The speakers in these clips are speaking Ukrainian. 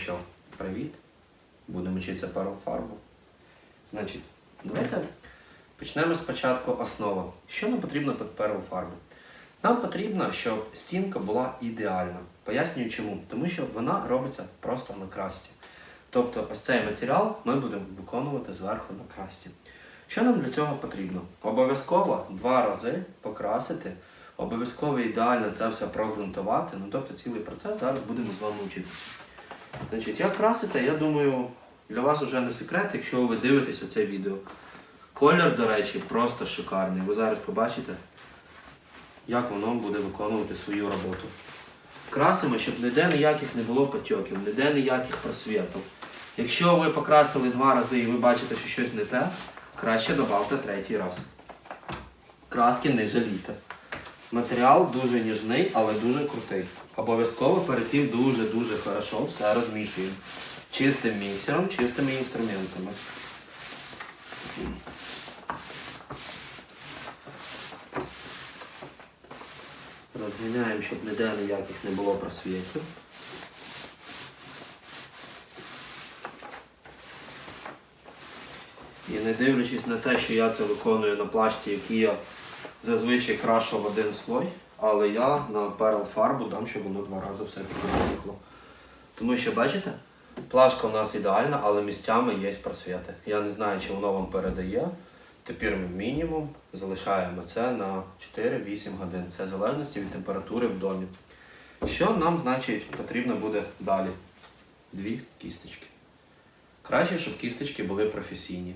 що, привіт. Будемо вчитися перу фарбу. Значить, давайте почнемо спочатку основа. Що нам потрібно під перву фарбу? Нам потрібно, щоб стінка була ідеальна. Пояснюю чому. Тому що вона робиться просто на красті. Тобто ось цей матеріал ми будемо виконувати зверху на красті. Що нам для цього потрібно? Обов'язково два рази покрасити, обов'язково ідеально це все прогрунтувати. Ну тобто цілий процес зараз будемо з вами вчитися. Значить, як красити, я думаю, для вас вже не секрет, якщо ви дивитеся це відео. Колір, до речі, просто шикарний. Ви зараз побачите, як воно буде виконувати свою роботу. Красимо, щоб ніде ніяких не було потьоків, ніде ніяких просвітів. Якщо ви покрасили два рази і ви бачите, що щось не те, краще додавте третій раз. Краски не жалійте. Матеріал дуже ніжний, але дуже крутий. Обов'язково перед цим дуже-дуже хорошо все розмішуємо. Чистим міксером, чистими інструментами. Розганяємо, щоб ніде ніяких не було просвітів. І не дивлячись на те, що я це виконую на плашці, який я зазвичай крашу в один слой, але я на перл фарбу дам, щоб воно два рази все-таки висохло. Тому що, бачите, плашка у нас ідеальна, але місцями є просвіти. Я не знаю, чи воно вам передає. Тепер ми мінімум залишаємо це на 4-8 годин. Це в залежності від температури в домі. Що нам, значить, потрібно буде далі? Дві кісточки. Краще, щоб кісточки були професійні.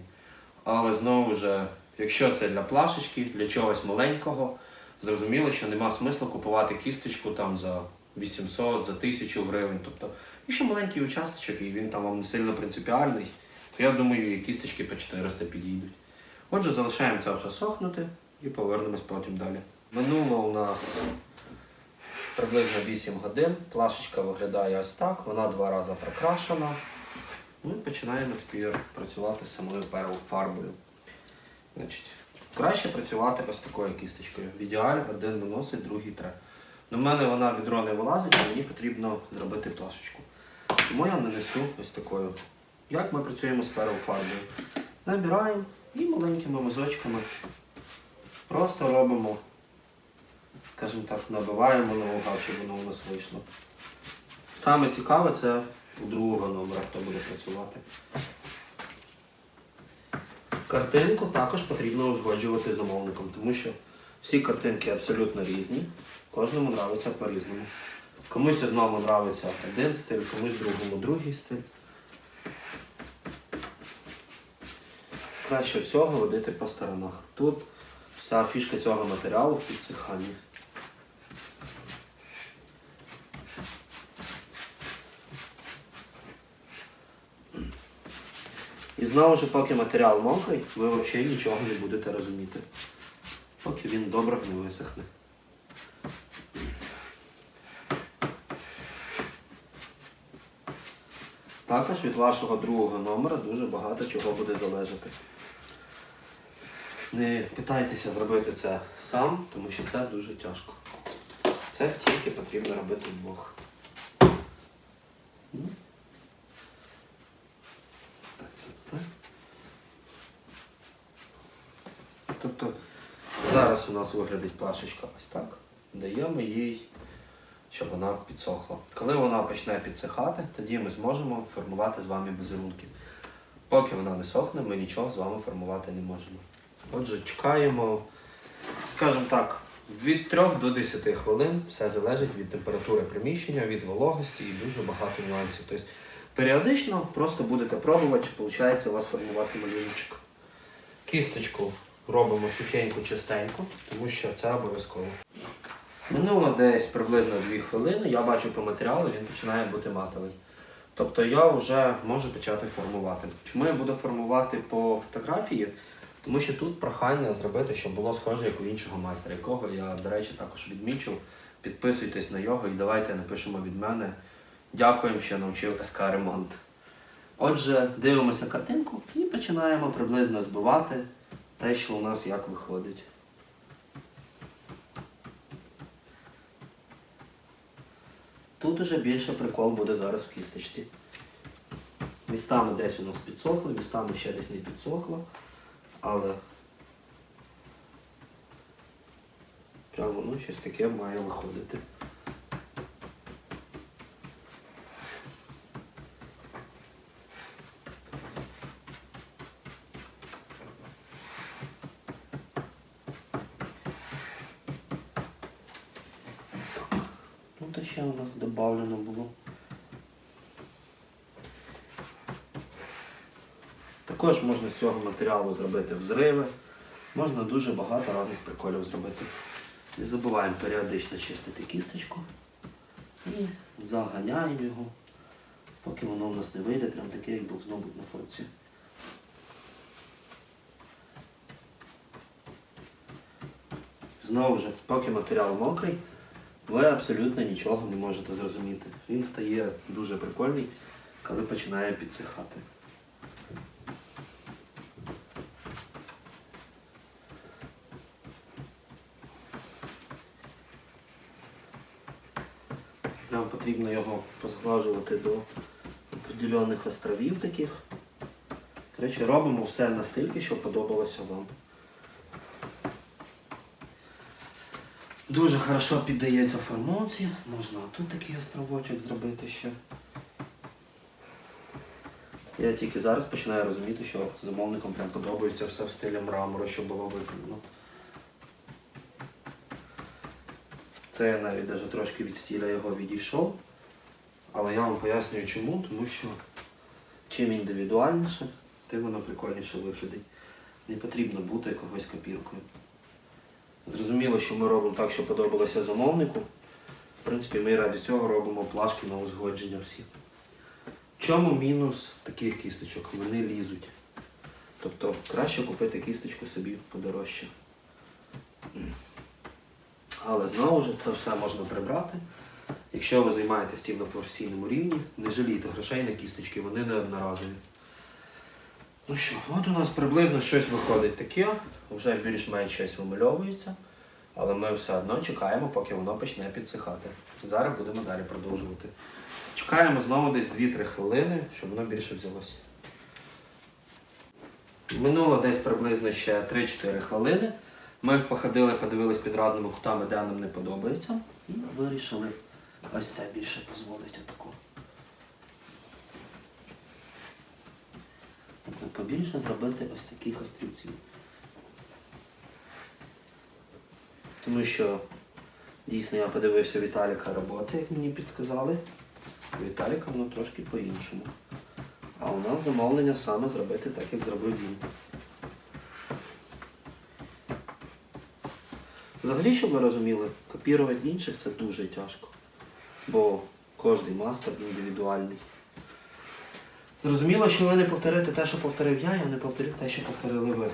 Але знову ж, якщо це для плашечки, для чогось маленького, зрозуміло, що нема смислу купувати кісточку там за 800, за 1000 гривень. Тобто, якщо маленький участочок і він там вам не сильно принципіальний, то я думаю, і кісточки по 400 підійдуть. Отже, залишаємо це все сохнути і повернемось потім далі. Минуло у нас приблизно 8 годин. Плашечка виглядає ось так, вона два рази прокрашена. Ми починаємо тепер працювати з самою первою фарбою. Значить, краще працювати ось такою кісточкою. В ідеалі один наносить, другий тре. У мене вона відро не вилазить, а мені потрібно зробити плашечку. Тому я нанесу ось такою. Як ми працюємо з первою фарбою? Набираємо і маленькими мазочками просто робимо, скажімо так, набиваємо наугад, щоб воно у нас вийшло. Саме цікаве це у другого номера, хто буде працювати. Картинку також потрібно узгоджувати замовником, тому що всі картинки абсолютно різні, кожному нравиться по-різному. Комусь одному нравиться один стиль, комусь другому другий стиль. Краще всього водити по сторонах. Тут вся фішка цього матеріалу в підсиханні. І знову ж, поки матеріал мокрий, ви взагалі нічого не будете розуміти. Поки він добре не висохне. Також від вашого другого номера дуже багато чого буде залежати. Не питайтеся зробити це сам, тому що це дуже тяжко. Це тільки потрібно робити вдвох. Ну. Так, так, так. Тобто зараз у нас виглядить плашечка ось так. Даємо їй, щоб вона підсохла. Коли вона почне підсихати, тоді ми зможемо формувати з вами візерунки. Поки вона не сохне, ми нічого з вами формувати не можемо. Отже, чекаємо, скажімо так, від 3 до 10 хвилин. Все залежить від температури приміщення, від вологості і дуже багато нюансів. Тобто періодично просто будете пробувати, чи виходить у вас формувати малюночок. Кісточку робимо сухеньку, чистеньку, тому що це обов'язково. Минуло десь приблизно 2 хвилини, я бачу по матеріалу, він починає бути матовий. Тобто я вже можу почати формувати. Чому я буду формувати по фотографії? Тому що тут прохання зробити, щоб було схоже, як у іншого майстра, якого я, до речі, також відмічу. Підписуйтесь на його і давайте напишемо від мене. Дякуємо, що навчив СК ремонт. Отже, дивимося картинку і починаємо приблизно збивати те, що у нас як виходить. Тут уже більше прикол буде зараз в кісточці. Містами десь у нас підсохло, містами ще десь не підсохло, але прямо воно щось таке має виходити. Ще у нас додавлено було. Також можна з цього матеріалу зробити взриви. Можна дуже багато різних приколів зробити. Не забуваємо періодично чистити кісточку і заганяємо його, поки воно в нас не вийде, прям таке, як должно бути на форці. Знову ж, поки матеріал мокрий, ви абсолютно нічого не можете зрозуміти. Він стає дуже прикольний, коли починає підсихати. Нам потрібно його позглажувати до определених островів таких. Коротше, робимо все настільки, щоб подобалося вам. Дуже хорошо піддається формовці. Можна тут такий островочок зробити ще. Я тільки зараз починаю розуміти, що замовникам прям подобається все в стилі мрамору, що було виконано. Це я навіть даже трошки від стіля його відійшов. Але я вам пояснюю чому, тому що чим індивідуальніше, тим воно прикольніше виглядить. Не потрібно бути якогось копіркою. Зрозуміло, що ми робимо так, що подобалося замовнику. В принципі, ми ради цього робимо плашки на узгодження всі. В чому мінус таких кісточок? Вони лізуть. Тобто краще купити кісточку собі подорожче. Але знову ж це все можна прибрати. Якщо ви займаєтесь цим на професійному рівні, не жалійте грошей на кісточки, вони не одноразові. Ну що, от у нас приблизно щось виходить таке, вже більш-менш щось вимальовується, але ми все одно чекаємо, поки воно почне підсихати. Зараз будемо далі продовжувати. Чекаємо знову десь 2-3 хвилини, щоб воно більше взялося. Минуло десь приблизно ще 3-4 хвилини. Ми походили, подивились під різними кутами, де нам не подобається. І вирішили ось це більше дозволить отаку. Тобто побільше зробити ось таких острівців. Тому що дійсно я подивився Віталіка роботи, як мені підсказали. Віталіка воно трошки по-іншому. А у нас замовлення саме зробити так, як зробив він. Взагалі, щоб ви розуміли, копірувати інших це дуже тяжко. Бо кожен мастер індивідуальний. Зрозуміло, що ви не повторите те, що повторив я, я не повторив те, що повторили ви.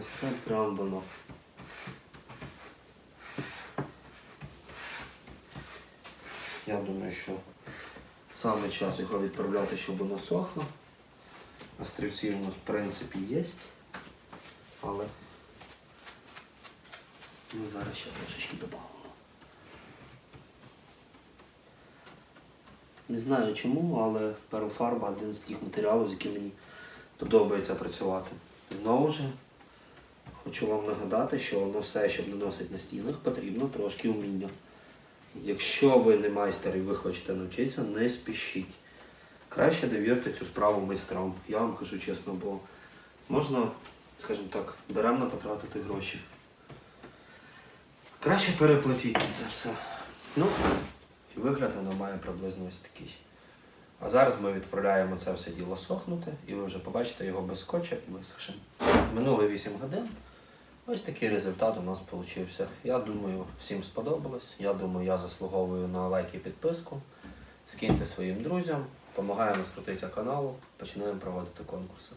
Ось це прям воно. Я думаю, що саме час його відправляти, щоб воно сохло. Острівці у нас в принципі є. Але ми зараз ще трошечки додамо. Не знаю чому, але перлфарба один з тих матеріалів, з яким мені подобається працювати. Знову ж, хочу вам нагадати, що воно все, щоб наносити на стінах, потрібно трошки уміння. Якщо ви не майстер і ви хочете навчитися, не спішіть. Краще довірте цю справу майстрам. Я вам кажу чесно, бо можна, скажімо так, даремно потратити гроші. Краще переплатіть це все. Ну, і вигляд воно має приблизно ось такий. А зараз ми відправляємо це все діло сохнути, і ви вже побачите його без скотча і висохшим. Минуло 8 годин. Ось такий результат у нас вийшов. Я думаю, всім сподобалось. Я думаю, я заслуговую на лайк і підписку. Скиньте своїм друзям, допомагаємо скрутитися каналу, починаємо проводити конкурси.